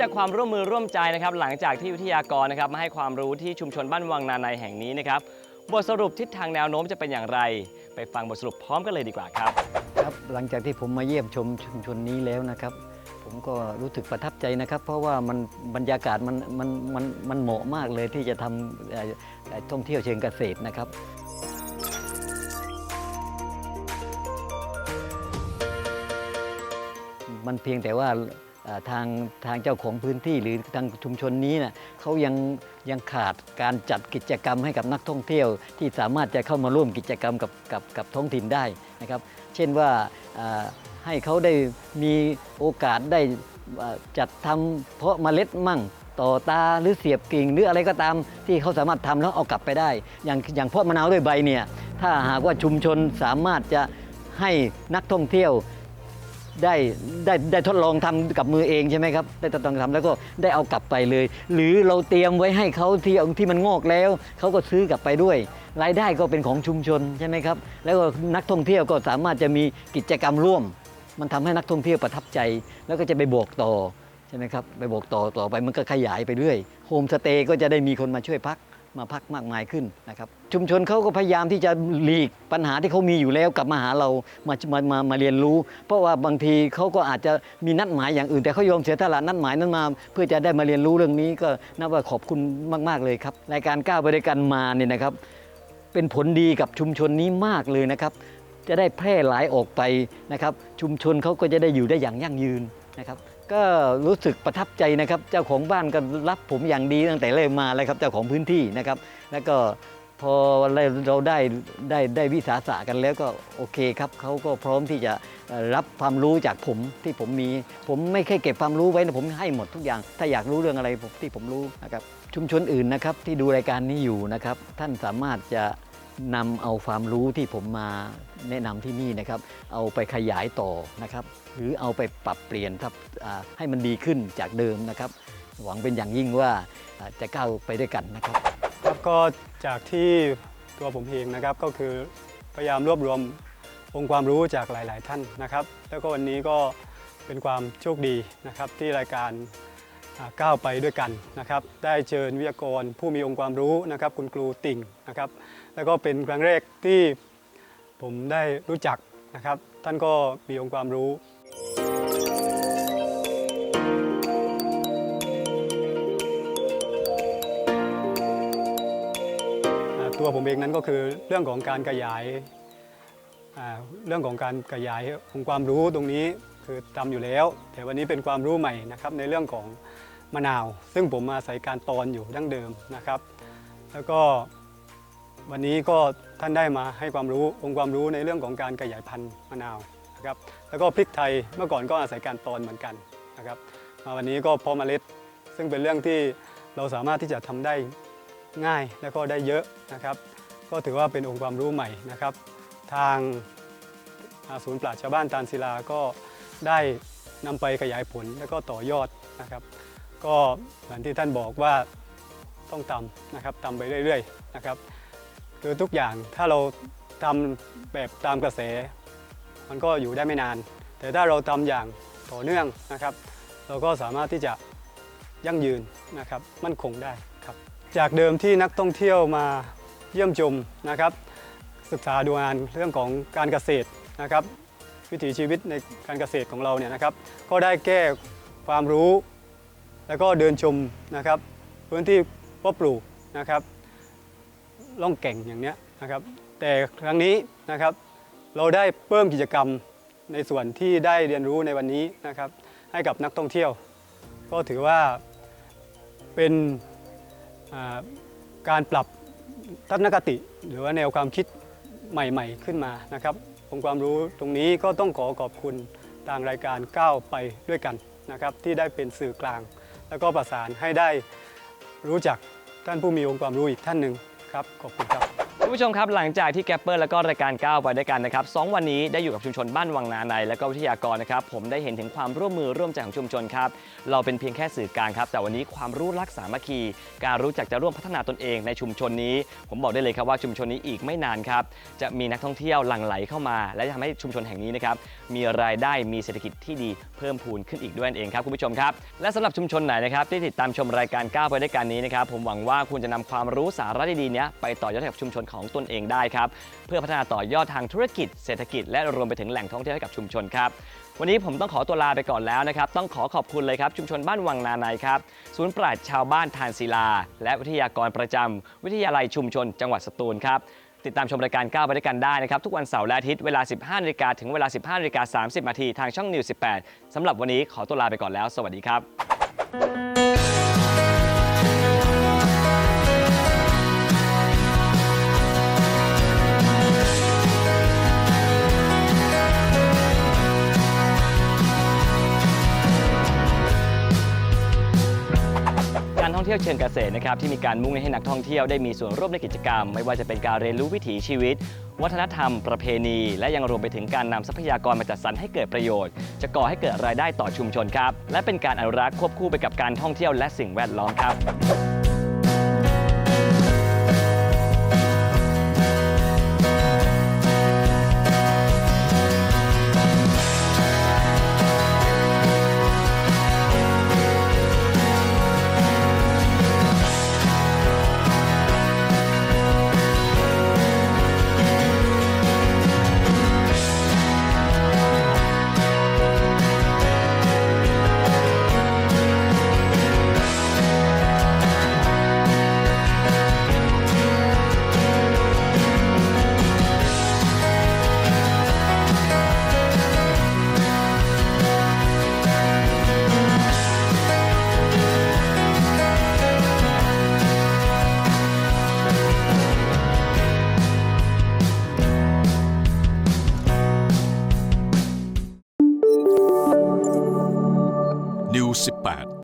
จากความร่วมมือร่วมใจนะครับหลังจากที่วิทยากรนะครับมาให้ความรู้ที่ชุมชนบ้านวังนาในแห่งนี้นะครับบทสรุปทิศทางแนวโน้มจะเป็นอย่างไร ไปฟังบทสรุปพร้อมกันเลยดีกว่าครับ ครับหลังจากที่ผมมาเยี่ยมชมชุมชนนี้แล้วนะครับ ผมก็รู้สึกประทับใจนะครับ เพราะว่ามันบรรยากาศมันมันมันมันเหมาะมากเลยที่จะทำท่องเที่ยวเชิงเกษตรนะครับมันเพียงแต่ว่า ทางทางเจ้าของพื้นที่หรือทางชุมชนนี้นะเขายังยังขาดการจัดกิจกรรมให้กับนักท่องเที่ยวที่สามารถจะเข้ามาร่วมกิจกรรมกับกับกับท้องถิ่นได้นะครับ เช่นว่าให้เขาได้มีโอกาสได้จัดทำเพาะเมล็ดมั่งต่อตาหรือเสียบกิ่งหรืออะไรก็ตามที่เขาสามารถทำแล้วเอากลับไปได้ อย่างอย่างเพาะมะนาวด้วยใบเนี่ยถ้าหากว่าชุมชนสามารถจะให้นักท่องเที่ยว ได้ได้ได้ทดลองทำกับมือเองใช่ไหมครับได้ทดลองทำแล้วก็ได้เอากลับไปเลย หรือเราเตรียมไว้ให้เขาที่ที่มันงอกแล้วเขาก็ซื้อกลับไปด้วย รายได้ก็เป็นของชุมชนใช่ไหมครับแล้วก็นักท่องเที่ยวก็สามารถจะมีกิจกรรมร่วม มันทำให้นักท่องเที่ยวประทับใจ แล้วก็จะไปบอกต่อใช่ไหมครับไปบอกต่อต่อไปมันก็ขยายไปเรื่อยโฮมสเตย์ก็จะได้มีคนมาช่วยพัก มาพักมากมายขึ้นนะครับชุมชนเขาก็พยายามที่จะหลีกปัญหาที่เขามีอยู่แล้วกลับมาหาเรามามามามาเรียนรู้ เพราะว่าบางทีเขาก็อาจจะมีนัดหมายอย่างอื่น แต่เขายอมเสียตลาดนัดหมายนั้นมา เพื่อจะได้มาเรียนรู้เรื่องนี้ก็นับว่าขอบคุณมาก ๆเลยครับรายการก้าวไปด้วยกันมาเนี่ยนะครับ เป็นผลดีกับชุมชนนี้มากเลยนะครับ จะได้แพร่หลายออกไปนะครับ ชุมชนเขาก็จะได้อยู่ได้อย่างยั่งยืนนะครับ ก็รู้สึกประทับใจนะครับ เจ้าของบ้านก็รับผมอย่างดีตั้งแต่เริ่มมาเลยครับเจ้าของพื้นที่นะครับ แล้วก็พอเราได้ได้ได้วิสาสะกันแล้วก็โอเคครับเขาก็พร้อมที่จะรับความรู้จากผมที่ผมมี ผมไม่แค่เก็บความรู้ไว้นะผมให้หมดทุกอย่าง ถ้าอยากรู้เรื่องอะไรที่ผมรู้นะครับชุมชนอื่นนะครับที่ดูรายการนี้อยู่นะครับ ท่านสามารถจะ นำเอาความรู้ที่ผมมาแนะนำที่นี่นะครับ เอาไปขยายต่อนะครับ หรือเอาไปปรับเปลี่ยนครับให้มันดีขึ้นจากเดิมนะครับ หวังเป็นอย่างยิ่งว่าจะก้าวไปด้วยกันนะครับ ครับก็จากที่ตัวผมเองนะครับก็คือพยายามรวบรวมองค์ความรู้จากหลาย ๆ ท่านนะครับ แล้วก็วันนี้ก็เป็นความโชคดีนะครับที่รายการ ก้าวไปด้วยกันนะครับ ได้เชิญวิทยากรผู้มีองค์ความรู้นะครับ คุณครูติ่งนะครับ แล้วก็เป็นครั้งแรกที่ผมได้รู้จักนะครับ ท่านก็มีองค์ความรู้ตัวผมเองนั้นก็คือเรื่องของการขยายเรื่องของการขยายองค์ความรู้ตรงนี้ คือทำอยู่แล้ว แต่วันนี้เป็นความรู้ใหม่นะครับในเรื่องของมะนาว ซึ่งผมอาศัยการตอนอยู่ดั้งเดิมนะครับ แล้วก็วันนี้ก็ท่านได้มาให้ความรู้องค์ความรู้ในเรื่องของการขยายพันธุ์มะนาวนะครับแล้วก็พริกไทยเมื่อก่อนก็อาศัยการตอนเหมือนกันนะครับมาวันนี้ก็พาะเมล็ด ซึ่งเป็นเรื่องที่เราสามารถที่จะทำได้ง่ายแล้วก็ได้เยอะนะครับ ก็ถือว่าเป็นองค์ความรู้ใหม่นะครับ ทางศูนย์ปราชญ์ชาวบ้านตาลศิลาก็ ได้นำไปขยายผลแล้วก็ต่อยอดนะครับ ก็เหมือนที่ท่านบอกว่าต้องทำนะครับทำไปเรื่อยๆนะครับคือทุกอย่างถ้าเราทำแบบตามกระแส มันก็อยู่ได้ไม่นาน แต่ถ้าเราทำอย่างต่อเนื่องนะครับ เราก็สามารถที่จะยั่งยืนนะครับมั่นคงได้ครับ จากเดิมที่นักท่องเที่ยวมาเยี่ยมชมนะครับ ศึกษาดูงานเรื่องของการเกษตรนะครับ วิถีชีวิตในการเกษตรของเราเนี่ยนะครับ ก็ได้แก้ความรู้ แล้วก็เดินชมนะครับพื้นที่เพาะปลูกนะครับล่องแก่งอย่างเนี้ยนะครับ แต่ครั้งนี้นะครับเราได้เพิ่มกิจกรรมในส่วนที่ได้เรียนรู้ในวันนี้นะครับ ให้กับนักท่องเที่ยว ก็ถือว่าเป็นการปรับทัศนคติหรือว่าแนวความคิดใหม่ ๆ ขึ้นมานะครับ องค์ความรู้ตรงนี้ก็ต้องขอขอบคุณทางรายการก้าวไปด้วยกันนะครับที่ได้เป็นสื่อกลาง แล้วก็ประสานให้ได้รู้จักท่านผู้มีองค์ความรู้อีกท่านหนึ่งครับขอบคุณครับ คุณผู้ชมครับหลังจากที่แกปเปอร์แล้วก็รายการก้าวไปด้วยกันนะครับสองวันนี้ได้อยู่กับชุมชนบ้านวังนาในและก็วิทยากรนะครับผมได้เห็นถึงความร่วมมือร่วมใจของชุมชนครับเราเป็นเพียงแค่สื่อกลางครับแต่วันนี้ความรู้รักสามัคคี การรู้จักจะร่วมพัฒนาตนเองในชุมชนนี้ ผมบอกได้เลยครับว่าชุมชนนี้อีกไม่นานครับจะมีนักท่องเที่ยวหลั่งไหลเข้ามา และจะทำให้ชุมชนแห่งนี้นะครับมีรายได้มีเศรษฐกิจที่ดีเพิ่มพูนขึ้นอีกด้วยเองครับคุณผู้ชมครับและสำหรับชุมชนไหนนะครับที่ติดตามชมรายการก้าวไปด้วยกันนี้นะครับผมหวังว่าคุณจะนำความรู้สาระดีๆนี้ไปต่อยอดให้กับชุมชนของตนเองได้ครับ เพื่อพัฒนาต่อยอดทางธุรกิจ เศรษฐกิจและรวมไปถึงแหล่งท่องเที่ยวให้กับชุมชนครับวันนี้ผมต้องขอตัวลาไปก่อนแล้วนะครับ ต้องขอขอบคุณเลยครับ ชุมชนบ้านวังนาในครับ ศูนย์ปราชญ์ชาวบ้านทานศิลา และวิทยากรประจำวิทยาลัยชุมชน จังหวัดสตูลครับ ติดตามชมรายการก้าวไปด้วยกันได้นะครับ ทุกวันเสาร์และอาทิตย์เวลา 15นาฬิกาถึงเวลา 15นาฬิกา30นาทีทางช่องนิว 18สำหรับวันนี้ขอตัวลาไปก่อนแล้ว สวัสดีครับ เที่ยวเชิงเกษตรนะครับที่มีการมุ่งเน้นให้นักท่องเที่ยวได้มีส่วนร่วมในกิจกรรม ไม่ว่าจะเป็นการเรียนรู้วิถีชีวิต วัฒนธรรม ประเพณี และยังรวมไปถึงการนำทรัพยากรมาจัดสรรให้เกิดประโยชน์ จะก่อให้เกิดรายได้ต่อชุมชนครับและเป็นการอนุรักษ์ควบคู่ไปกับการท่องเที่ยวและสิ่งแวดล้อมครับ